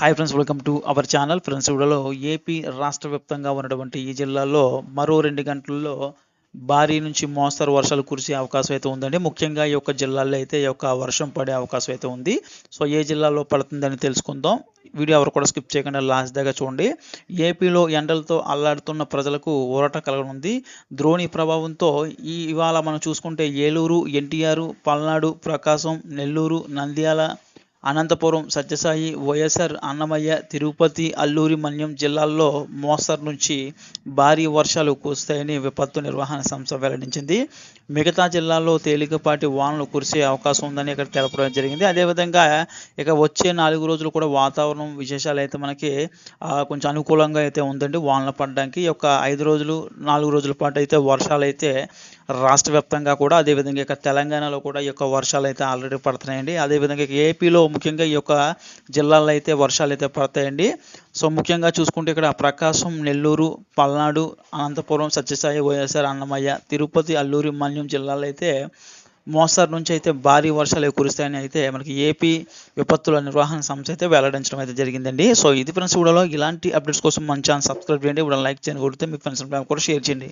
Hi friends welcome to our channel friends ఇవిడలో AP రాష్ట్ర వ్యాప్తంగా ఉన్నటువంటి ఈ జిల్లాలో మరో రెండు గంటల్లో భారీ నుంచి మోస్తరు వర్షాలు కురిసే అవకాశం అయితే ఉందండి. ముఖ్యంగా ఈ యొక్క జిల్లాల్లో అయితే ఈ యొక్క వర్షం పడే అవకాశం అయితే ఉంది. సో ఏ జిల్లాలో పడుతుందని తెలుసుకుందాం. వీడియో ఎవరు కూడా స్కిప్ చేయకుండా లాస్ట్ దాకా చూడండి. ఏపీలో ఎండలతో అల్లాడుతున్న ప్రజలకు ఊరట కలగనుంది. ద్రోణి ప్రభావంతో ఈ ఇవాళ మనం చూసుకుంటే ఏలూరు ఎన్టీఆర్ పల్నాడు ప్రకాశం నెల్లూరు నంద్యాల అనంతపురం సత్యసాయి వైఎస్ఆర్ అన్నమయ్య తిరుపతి అల్లూరి మన్యం జిల్లాల్లో మోస్తరు నుంచి భారీ వర్షాలు కురుస్తాయని విపత్తు నిర్వహణ సంస్థ వెల్లడించింది. మిగతా జిల్లాల్లో తేలికపాటి వానలు కురిసే అవకాశం ఉందని ఇక్కడ తెలపడం జరిగింది. అదేవిధంగా ఇక వచ్చే నాలుగు రోజులు కూడా వాతావరణం విశేషాలు అయితే మనకి కొంచెం అనుకూలంగా అయితే ఉందండి వానలు పడడానికి. ఒక ఐదు రోజులు నాలుగు రోజుల పాటు అయితే వర్షాలు అయితే రాష్ట్ర వ్యాప్తంగా కూడా అదేవిధంగా ఇక తెలంగాణలో కూడా ఈ యొక్క వర్షాలు అయితే ఆల్రెడీ పడుతున్నాయండి. అదేవిధంగా ఏపీలో ముఖ్యంగా ఈ యొక్క జిల్లాల్లో అయితే వర్షాలు అయితే పడతాయండి. సో ముఖ్యంగా చూసుకుంటే ఇక్కడ ప్రకాశం నెల్లూరు పల్నాడు అనంతపురం సత్యసాయి వైఎస్ఆర్ అన్నమయ్య తిరుపతి అల్లూరి మన్యం జిల్లాలో అయితే మోస్తారు నుంచి అయితే భారీ వర్షాలు కురుస్తాయని అయితే మనకి ఏపీ విపత్తుల నిర్వహణ సంస్థ అయితే వెల్లడించడం అయితే జరిగిందండి. సో ఇది ఫ్రెండ్స్ వీడియోలో ఇలాంటి అప్డేట్స్ కోసం మన ఛానల్ సబ్స్క్రైబ్ చేయండి. ఇప్పుడు లైక్ చేయండి. కొడితే మీ ఫ్రెండ్స్ కూడా షేర్ చేయండి.